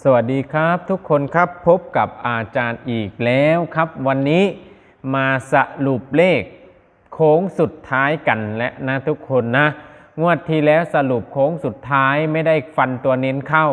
สวัสดีครับทุกคนครับพบกับอาจารย์อีกแล้วครับ วันนี้มาสรุปเลข โค้งสุดท้ายกันและนะทุกคนนะ งวดที่แล้วสรุปโค้งสุดท้ายไม่ได้ฟันตัวเน้นเข้า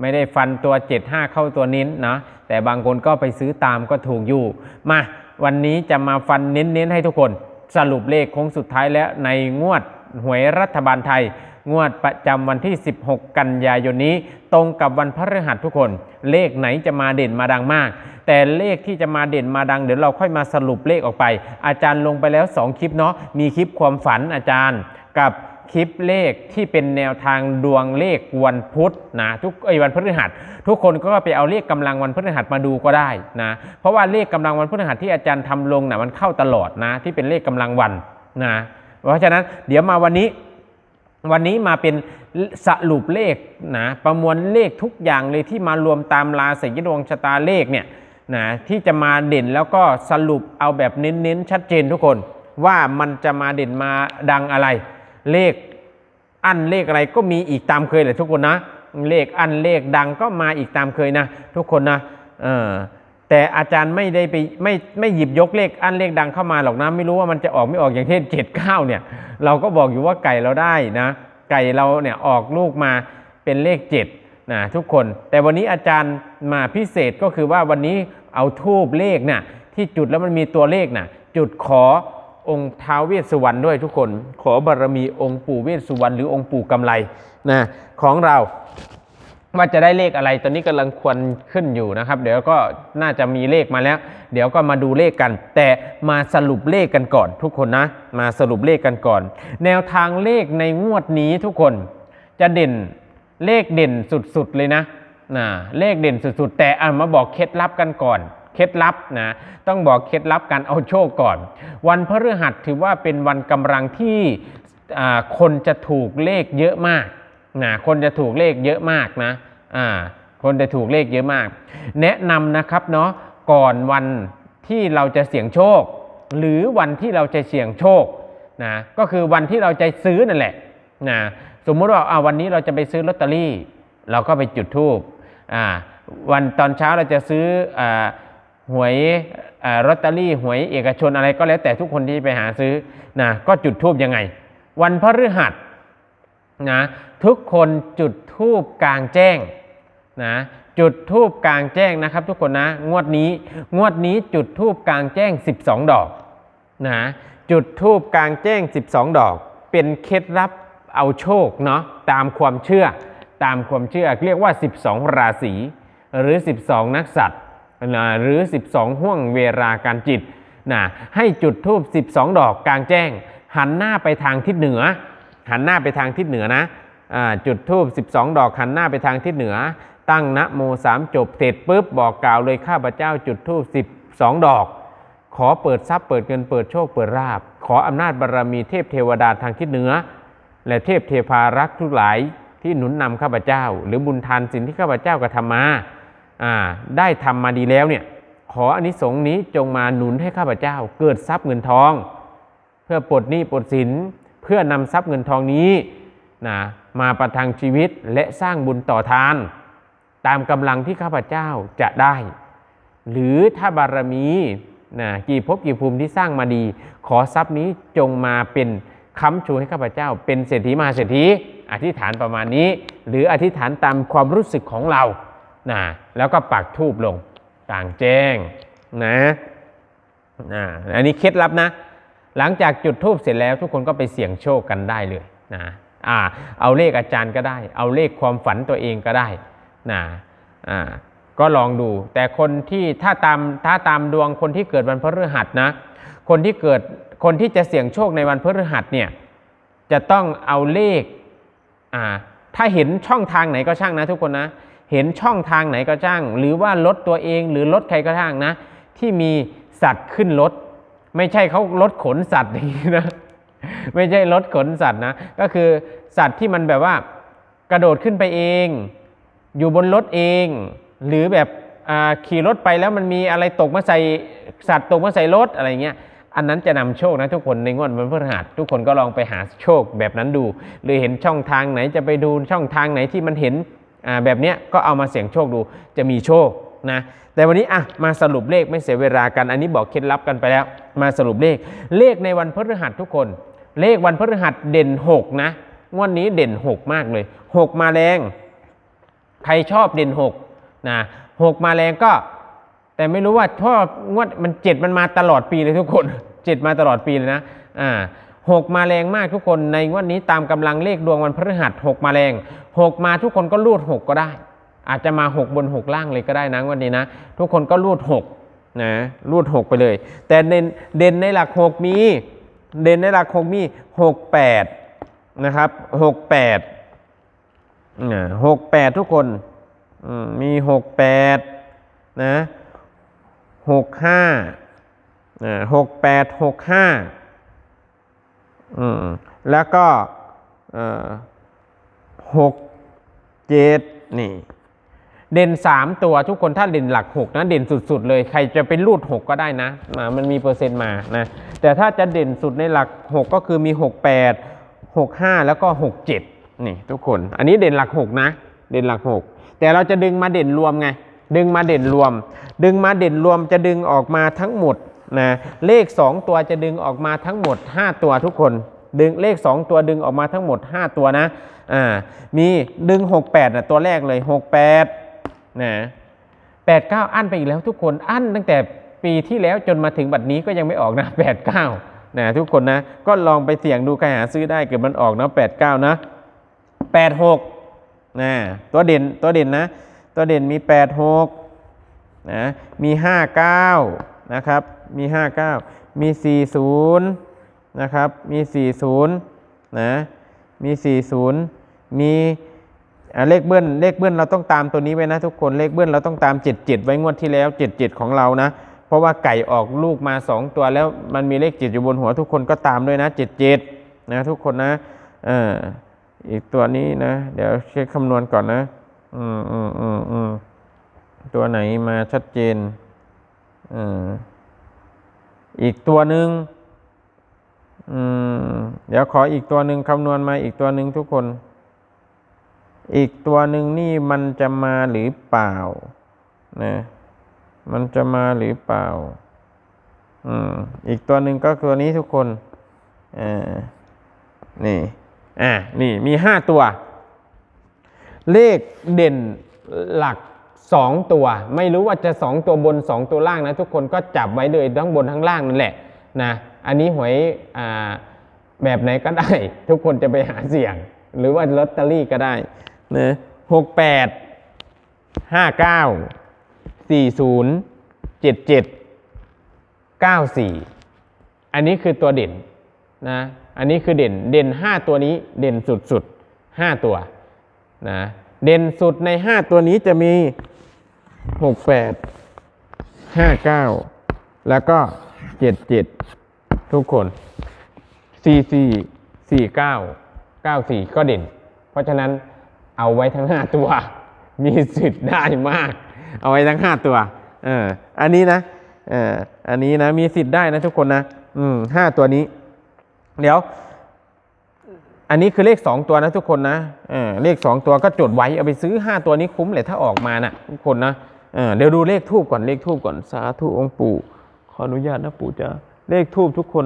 ไม่ได้ฟันตัว 75 เข้าตัวเน้นนะแต่บางคนก็ไปซื้อตามก็ถูกอยู่ มาวันนี้จะมาฟันเน้นๆให้ทุกคน สรุปเลขโค้งสุดท้ายแล้วในงวดหวยรัฐบาลไทย งวดประจำวันที่ 16 กันยายนนี้ ตรงกับวันพฤหัสทุกคน เลขไหนจะมาเด่นมาดังมาก แต่เลขที่จะมาเด่นมาดังเดี๋ยวเราค่อยมาสรุปเลขออกไป อาจารย์ลงไปแล้ว 2 คลิปเนาะมีคลิปความฝันอาจารย์กับคลิปเลขที่เป็นแนวทางดวงเลขวันพุธนะทุกไอ้วันพฤหัส ทุกคนก็ไปเอาเลขกำลังวันพฤหัสมาดูก็ได้นะเพราะว่าเลขกำลังวันพฤหัสที่อาจารย์ทำลงนะมันเข้าตลอดนะที่เป็นเลขกำลังวันนะเพราะฉะนั้นเดี๋ยวมาวันนี้ วันนี้มาเป็นสรุปเลขนะประมวลเลขทุกอย่างเลยที่มารวมตามราศีดวงชะตาเลขเนี่ยนะที่จะมาเด่นแล้วก็สรุปเอาแบบเน้นๆชัดเจนทุกคน ว่ามันจะมาเด่นมาดังอะไร เลขอันเลขอะไรก็มีอีกตามเคยแหละทุกคนนะ เลขอันเลขดังก็มาอีกตามเคยนะ ทุกคนนะเออ แต่อาจารย์ไม่ได้ไปไม่ไม่หยิบยกเลขอันเลขดังเข้ามาหรอกนะไม่รู้ว่ามันจะออกไม่ออกอย่างเช่นเจ็ดเก้าเนี่ย เราก็บอกอยู่ว่าไก่เราได้นะ ไก่เราเนี่ยออกลูกมาเป็นเลขเจ็ดนะทุกคน แต่วันนี้อาจารย์มาพิเศษก็คือว่าวันนี้เอาทูบเลขน่ะที่จุดแล้วมันมีตัวเลขน่ะจุดขอองค์ท้าวเวสสุวรรณด้วยทุกคน ขอบารมีองค์ปู่เวสสุวรรณหรือองค์ปู่กำไลนะของเรา ว่าจะได้เลขอะไรตอนนี้กำลังควรขึ้นอยู่นะครับ เดี๋ยวก็น่าจะมีเลขมาแล้ว เดี๋ยวก็มาดูเลขกัน แต่มาสรุปเลขกันก่อน ทุกคนนะ มาสรุปเลขกันก่อน แนวทางเลขในงวดนี้ทุกคนจะเด่นเลขเด่นสุดๆเลยนะนะเลขเด่นสุดๆ แต่อะมาบอกเคล็ดลับกันก่อนเคล็ดลับนะต้องบอกเคล็ดลับการเอาโชคก่อน วันพฤหัสถือว่าเป็นวันกำลังที่อ่าคนจะถูกเลขเยอะมากนะคนจะถูกเลขเยอะมากนะ อ่าคนจะถูกเลขเยอะมาก แนะนำนะครับเนาะก่อนวันที่เราจะเสี่ยงโชค หรือวันที่เราจะเสี่ยงโชคนะก็คือวันที่เราจะซื้อนั่นแหละนะสมมุติว่าอ่าวันนี้เราจะไปซื้อลอตเตอรี่ เราก็ไปจุดธูปอ่าวันตอนเช้าเราจะซื้ออ่าหวยอ่าลอตเตอรี่หวยเอกชนอะไรก็แล้วแต่ทุกคนที่ไปหาซื้อนะก็จุดธูปยังไง วันพฤหัส นะทุกคนจุดทูบกลางแจ้งนะจุดทูบกลางแจ้งนะครับ ทุกคนนะงวดนี้งวดนี้จุดทูบกลางแจ้ง 12 ดอกนะจุดทูบกลางแจ้ง 12 ดอก เป็นเคล็ดลับเอาโชคเนาะตามความเชื่อตามความเชื่อเรียกว่า 12 ราศีหรือ 12 นักสัตว์นะหรือ 12 ห่วงเวลาการจิตนะให้จุดทูบ12 ดอกกลางแจ้ง หันหน้าไปทางทิศเหนือ หันหน้าไปทางทิศเหนือนะอ่าจุดทูบ12 ดอกหันหน้าไปทางทิศเหนือ ตั้งนะโมสามจบเสร็จปุ๊บบอกกล่าวเลยข้าพเจ้าจุดทูบ12 ดอก ขอเปิดทรัพย์เปิดเงินเปิดโชคเปิดราบ ขออำนาจบารรมีเทพเทวดาทางทิศเหนือ และเทพเทพารักทุกหลายที่หนุนนำข้าพเจ้า หรือบุญทานสินที่ข้าพเจ้ากระทำมาได้ทำมาดีแล้วเนี่ยขออานิสงส์นี้จงมาหนุนให้ข้าพเจ้า เกิดทรัพย์เงินทอง เพื่อปลดหนี้ปลดสิน เพื่อนำทรัพย์เงินทองนี้นะมาประทังชีวิตและสร้างบุญต่อทาน ตามกำลังที่ข้าพเจ้าจะได้ หรือถ้าบารมีนะกี่ภพกี่ภูมิที่สร้างมาดี ขอทรัพย์นี้จงมาเป็นค้ำชูให้ข้าพเจ้า เป็นเศรษฐีมหาเศรษฐีอธิษฐานประมาณนี้ หรืออธิษฐานตามความรู้สึกของเรานะแล้วก็ปักทูบลงต่างแจ้งนะอ่าอันนี้เคล็ดลับนะ หลังจากจุดทูบเสร็จแล้วทุกคนก็ไปเสี่ยงโชคกันได้เลยนะอ่าเอาเลขอาจารย์ก็ได้ เอาเลขความฝันตัวเองก็ได้นะอ่าก็ลองดู แต่คนที่ถ้าตามถ้าตามดวงคนที่เกิดวันพฤหัสนะ คนที่เกิดคนที่จะเสี่ยงโชคในวันพฤหัสเนี่ยจะต้องเอาเลขอ่าถ้าเห็นช่องทางไหนก็ช่างนะ ทุกคนนะ เห็นช่องทางไหนก็ช่าง หรือว่ารถตัวเองหรือรถใครก็ช่างนะ ที่มีสัตว์ขึ้นรถ ไม่ใช่เขารถขนสัตว์อย่างนี้นะไม่ใช่รถขนสัตว์นะ ก็คือสัตว์ที่มันแบบว่ากระโดดขึ้นไปเอง อยู่บนรถเอง หรือแบบขี่รถไปแล้วมันมีอะไรตกมาใส่สัตว์ตกมาใส่รถอะไรเงี้ยอันนั้นจะนำโชคนะทุกคนในงวดวันพฤหัสทุกคนก็ลองไปหาโชคแบบนั้นดู หรือเห็นช่องทางไหนจะไปดูช่องทางไหนที่มันเห็นแบบเนี้ยก็เอามาเสี่ยงโชคดูจะมีโชค นะแต่วันนี้อะมาสรุปเลขไม่เสียเวลากัน อันนี้บอกเคล็ดลับกันไปแล้ว มาสรุปเลขเลขในวันพฤหัสทุกคน เลขวันพฤหัสเด่น 6 นะงวดนนี้เด่น 6 มากเลย 6 มาแรง ใครชอบเด่น6นะ6มาแรงก็ แต่ไม่รู้ว่าชอบงวดมันเจ็ดมันมาตลอดปีเลยทุกคนเจ็ดมาตลอดปีเลยนะอ่าหกมาแรงมากทุกคนในงวดนี้ตามกำลังเลขดวงวันพฤหัสหกมาแรงหกมาทุกคนก็รูดหกก็ได้ อาจจะมาหกบนหกล่างเลยก็ได้นะวันนี้นะ ทุกคนก็รูดหกนะรูดหกไปเลย แต่เด่นเด่นในหลักหกมี เด่นในหลักหกมีหกแปดนะครับหกแปดหกแปดทุกคนมีหกแปดนะหกห้าหกแปดหกห้าอืมแล้วก็หกเจ็ดนี่ เด่นสามตัวทุกคนถ้าเด่นหลักหกนะ เด่นสุด ๆ เลยใครจะเป็นรูดหกก็ได้นะมันมีเปอร์เซ็นต์มานะแต่ถ้าจะเด่นสุดในหลักหกก็คือมีหกแปดหกห้าแล้วก็หกเจ็ดนี่ทุกคน อันนี้เด่นหลักหกนะ เด่นหลักหกแต่เราจะดึงมาเด่นรวมไง ดึงมาเด่นรวม ดึงมาเด่นรวมจะดึงออกมาทั้งหมดนะเลข 2 ตัวจะดึงออกมาทั้งหมด 5 ตัวทุกคนดึงเลข 2 ตัวดึงออกมาทั้งหมด 5 ตัวนะอ่ามีดึง 68นะตัวแรกเลย 68 นะ89อั้นไปอีกแล้วทุกคนอั้นตั้งแต่ปีที่แล้วจนมาถึงบัดนี้ก็ยังไม่ออกนะ89นะทุกคนนะก็ลองไปเสี่ยงดูใครหาซื้อได้เกิดมันออกนะ89นะ86นะตัวเด่นตัวเด่นนะ ตัวเด่นมี86นะมี59นะครับมี59มี40นย์นะครับมี40นย์นะมี40มีอ่า เลขเบิ้ลเลขเบิ้ลเราต้องตามตัวนี้ไว้นะทุกคนเลขเบิ้ลเราต้องตาม 77 ไว้งวดที่แล้ว 77 ของเรานะ เพราะว่าไก่ออกลูกมา 2 ตัวแล้วมันมีเลข7อยู่บนหัวทุกคนก็ตามด้วยนะ 77 นะทุกคนนะเอออีกตัวนี้นะ เดี๋ยวเช็คคำนวณก่อนนะ อืมอืมอืมอืมตัวไหนมาชัดเจนอืมอีกตัวหนึ่งอืมเดี๋ยวขออีกตัวหนึ่งคำนวณมาอีกตัวหนึ่งทุกคน อีกตัวหนึ่งนี่มันจะมาหรือเปล่านะมันจะมาหรือเปล่าอืมอีกตัวหนึ่งก็ตัวนี้ทุกคนอ่านี่อ่านี่มีห้าตัว เลขเด่นหลัก2ตัว ไม่รู้ว่าจะ2ตัวบน2ตัวล่างนะ ทุกคนก็จับไว้เลยทั้งบนทั้งล่างนั่นแหละนะอันนี้หวยอ่าแบบไหนก็ได้ ทุกคนจะไปหาเสี่ยง หรือว่าลอตเตอรี่ก็ได้ นะหกแปดห้าเก้าสี่ศูนย์เจ็ดเจ็ดเก้าสี่อันนี้คือตัวเด่นนะอันนี้คือเด่นเด่น5ตัวนี้เด่นสุดๆ5ตัวนะเด่นสุดใน5ตัวนี้จะมี68 59แล้วก็77ทุกคน44 49 94ก็เด่น เพราะฉะนั้น เอาไว้ทั้ง5ตัว มีสิทธิ์ได้มาก เอาไว้ทั้ง5ตัวเอออันนี้นะเอออันนี้นะมีสิทธิ์ได้นะทุกคนนะอืมห้าตัวนี้ เดี๋ยว อันนี้คือเลข2ตัวนะทุกคนนะเออเลข2ตัวก็จดไว้เอาไปซื้อ5ตัวนี้คุ้มเลยถ้าออกมานะทุกคนนะเออเดี๋ยวดูเลขทูบก่อนเลขทูบก่อนสาธุองค์ปู่ขออนุญาตนะปู่จ้าเลขทูบทุกคน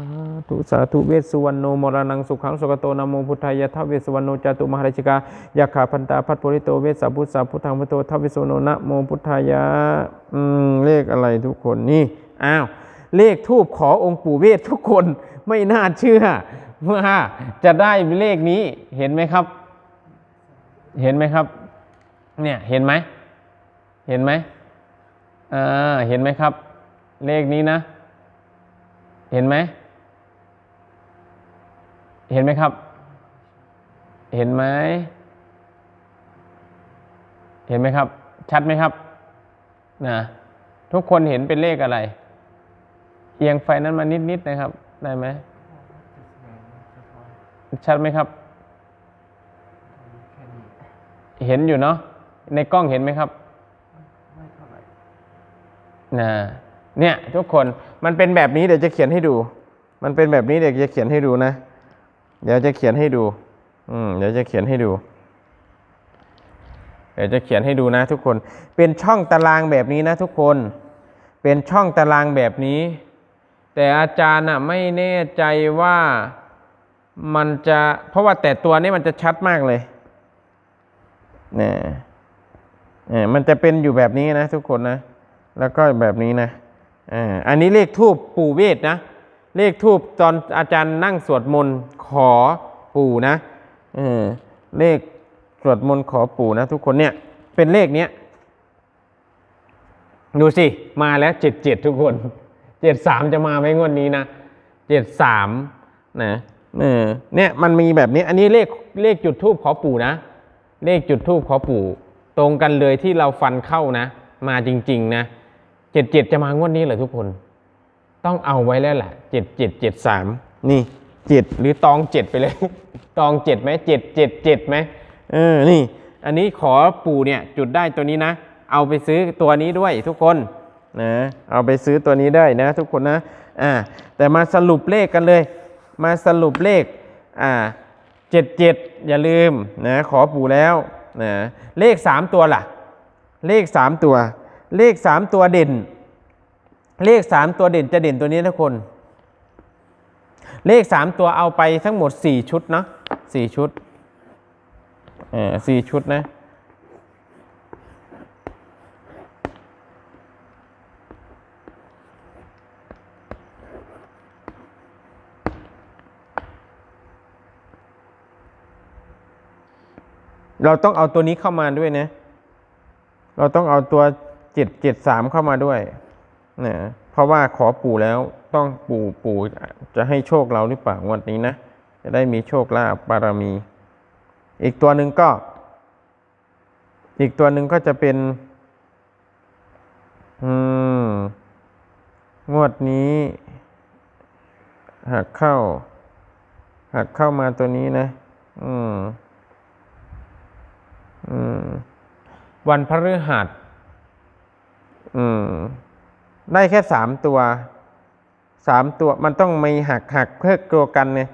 าธุสาธุเวสสุวรรณโนมรณังสุขังสุกโตนโมพุทธายะทัพเวสสุวรรณโนจตุมหาราชิกายาขาพันตาพัทโพริโตเวสสัพพุทธาพุทธังพุทโตทัพเวสสุวรรณโนนะโมพุทธายะอืมเลขอะไรทุกคนนี่อ้าวเลขทูบขอองค์ปู่เวสทุกคนไม่น่าเชื่อว่าจะได้เลขนี้เห็นไหมครับ เห็นไหมครับ เนี่ยเห็นไหมเห็นไหมอ่าเห็นไหมครับ เลขนี้นะ เห็นไหม เห็นไหมครับ เห็นไหม เห็นไหมครับ ชัดไหมครับ นะ ทุกคนเห็นเป็นเลขอะไร เอียงไฟนั้นมานิดๆนะครับ ได้ไหม ชัดไหมครับ เห็นอยู่เนาะ ในกล้องเห็นไหมครับนะเนี่ยทุกคนมันเป็นแบบนี้เดี๋ยวจะเขียนให้ดู มันเป็นแบบนี้เดี๋ยวจะเขียนให้ดูนะ เดี๋ยวจะเขียนให้ดู อืม เดี๋ยวจะเขียนให้ดู เดี๋ยวจะเขียนให้ดูนะทุกคน เป็นช่องตารางแบบนี้นะทุกคน เป็นช่องตารางแบบนี้ แต่อาจารย์อะไม่แน่ใจว่ามันจะ เพราะว่าแต่ตัวนี้มันจะชัดมากเลยเนี่ยเนี่ยมันจะเป็นอยู่แบบนี้นะทุกคนนะ แล้วก็แบบนี้นะอ่าอันนี้เลขทูบปู่เวทนะ เลขทูบตอนอาจารย์นั่งสวดมนต์ขอปู่นะเออเลขสวดมนต์ขอปู่นะ ทุกคนเนี่ย เป็นเลขเนี้ยดูสิ มาแล้วเจ็ดเจ็ดทุกคนเจ็ดสามจะมาไหมงวดนี้นะเจ็ดสามนะเออเนี่ยมันมีแบบนี้ อันนี้เลขเลขจุดทูบขอปู่นะ เลขจุดทูบขอปู่ ตรงกันเลยที่เราฟันเข้านะ มาจริง ๆ นะเจ็ดเจ็ดจะมางวดนี้เหรอทุกคน ต้องเอาไว้แล้วแหละเจ็ดเจ็ดเจ็ดสามนี่เจ็ดหรือตองเจ็ดไปเลย ตองเจ็ดไหมเจ็ดเจ็ดเจ็ดไหมเออนี่ อันนี้ขอปู่เนี่ยจุดได้ตัวนี้นะ เอาไปซื้อตัวนี้ด้วยทุกคนนะเอาไปซื้อตัวนี้ได้นะทุกคนนะอ่าแต่มาสรุปเลขกันเลย มาสรุปเลขอ่าเจ็ดเจ็ดอย่าลืมนะขอปู่แล้วนะเลขสามตัวล่ะ เลขสามตัว เลขสามตัวเด่น เลขสามตัวเด่นจะเด่นตัวนี้ทุกคน เลขสามตัวเอาไปทั้งหมดสี่ชุดเนาะสี่ชุดเออสี่ชุดนะเราต้องเอาตัวนี้เข้ามาด้วยนะ เราต้องเอาตัวเจ็ดเจ็ดสามเข้ามาด้วย นะเพราะว่าขอปู่แล้วต้องปู่ปู่จะให้โชคเราหรือเปล่างวันนี้นะ จะได้มีโชคลาภบารมี อีกตัวหนึ่งก็ อีกตัวหนึ่งก็จะเป็น อืม งวดนี้หักเข้าหักเข้ามาตัวนี้นะ อืม อืม วันพฤหัส อืม ได้แค่สามตัวสามตัวมันต้องมีหักหักเพื่อตัวกันเนี่ย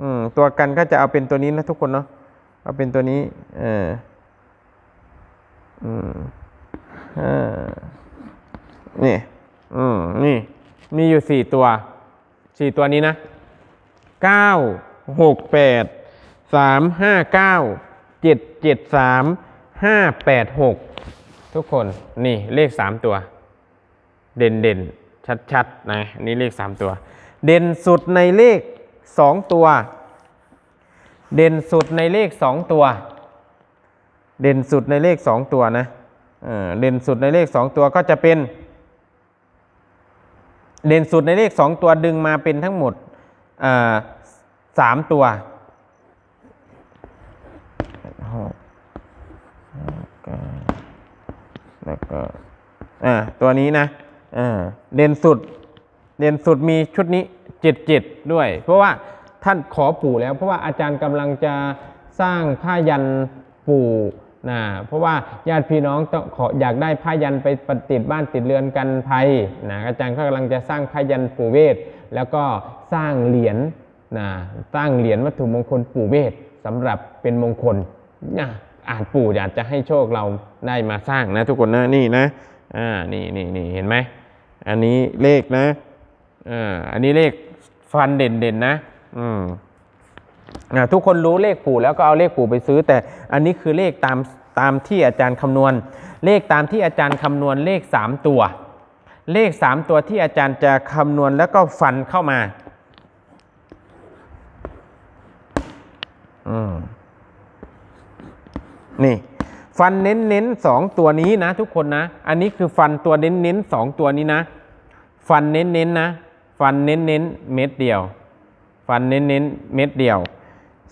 อืมตัวกันก็จะเอาเป็นตัวนี้นะทุกคนเนาะเอาเป็นตัวนี้ เอออืมอ่านี่อืมนี่ มีอยู่สี่ตัวสี่ตัวนี้นะเก้าหกแปดสามห้าเก้าเจ็ดเจ็ดสามห้าแปดหกทุกคนนี่เลขสามตัว เด่นเด่นชัดชัดๆนะนี่เลขสามตัว เด่นสุดในเลขสองตัว เด่นสุดในเลขสองตัว เด่นสุดในเลขสองตัวนะเด่นสุดในเลขสองตัวก็จะเป็น เด่นสุดในเลขสองตัวดึงมาเป็นทั้งหมดสามตัวหกแล้วก็อ่าตัวนี้นะ เด่นสุด เด่นสุดมีชุดนี้เจ็ดเจ็ดด้วย เพราะว่าท่านขอปู่แล้ว เพราะว่าอาจารย์กำลังจะสร้างผ้ายันปู่นะเพราะว่าญาติพี่น้องต้องขออยากได้ผ้ายันไปปฏิดบ้านติดเรือนกันภัยนะอาจารย์ก็กำลังจะสร้างผ้ายันปู่เวทแล้วก็สร้างเหรียญนะสร้างเหรียญวัตถุมงคลปู่เวทสำหรับเป็นมงคลนะอาจปู่อยากจะให้โชคเราได้มาสร้างนะทุกคนนะนี่นะอ่านี่นี่นี่เห็นไหม อันนี้เลขนะอ่าอันนี้เลขฟันเด่นเด่นๆนะ อืมอ่าทุกคนรู้เลขปู่แล้วก็เอาเลขปู่ไปซื้อ แต่อันนี้คือเลขตามตามที่อาจารย์คำนวณ เลขตามที่อาจารย์คำนวณเลขสามตัว เลขสามตัวที่อาจารย์จะคำนวณแล้วก็ฟันเข้ามาอืมนี่ ฟันเน้นเน้นสองตัวนี้นะ ทุกคนนะ อันนี้คือฟันตัวเน้นเน้นสองตัวนี้นะ ฟันเน้นเน้นนะ ฟันเน้นเน้นเม็ดเดียว ฟันเน้นเน้นเม็ดเดียว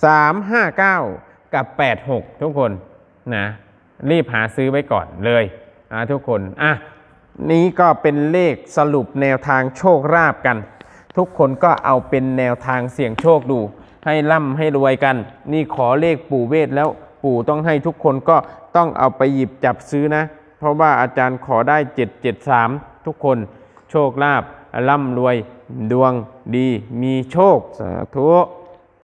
สามห้าเก้ากับแปดหกทุกคนนะรีบหาซื้อไว้ก่อนเลยอะทุกคนอะนี้ก็เป็นเลขสรุปแนวทางโชคราบกัน ทุกคนก็เอาเป็นแนวทางเสี่ยงโชคดู ให้ร่ำให้รวยกัน นี่ขอเลขปู่เวทแล้ว ปู่ต้องให้ทุกคนก็ต้องเอาไปหยิบจับซื้อนะ เพราะว่าอาจารย์ขอได้ 773 ทุกคนโชคลาภร่ำรวยดวงดีมีโชคสาธุ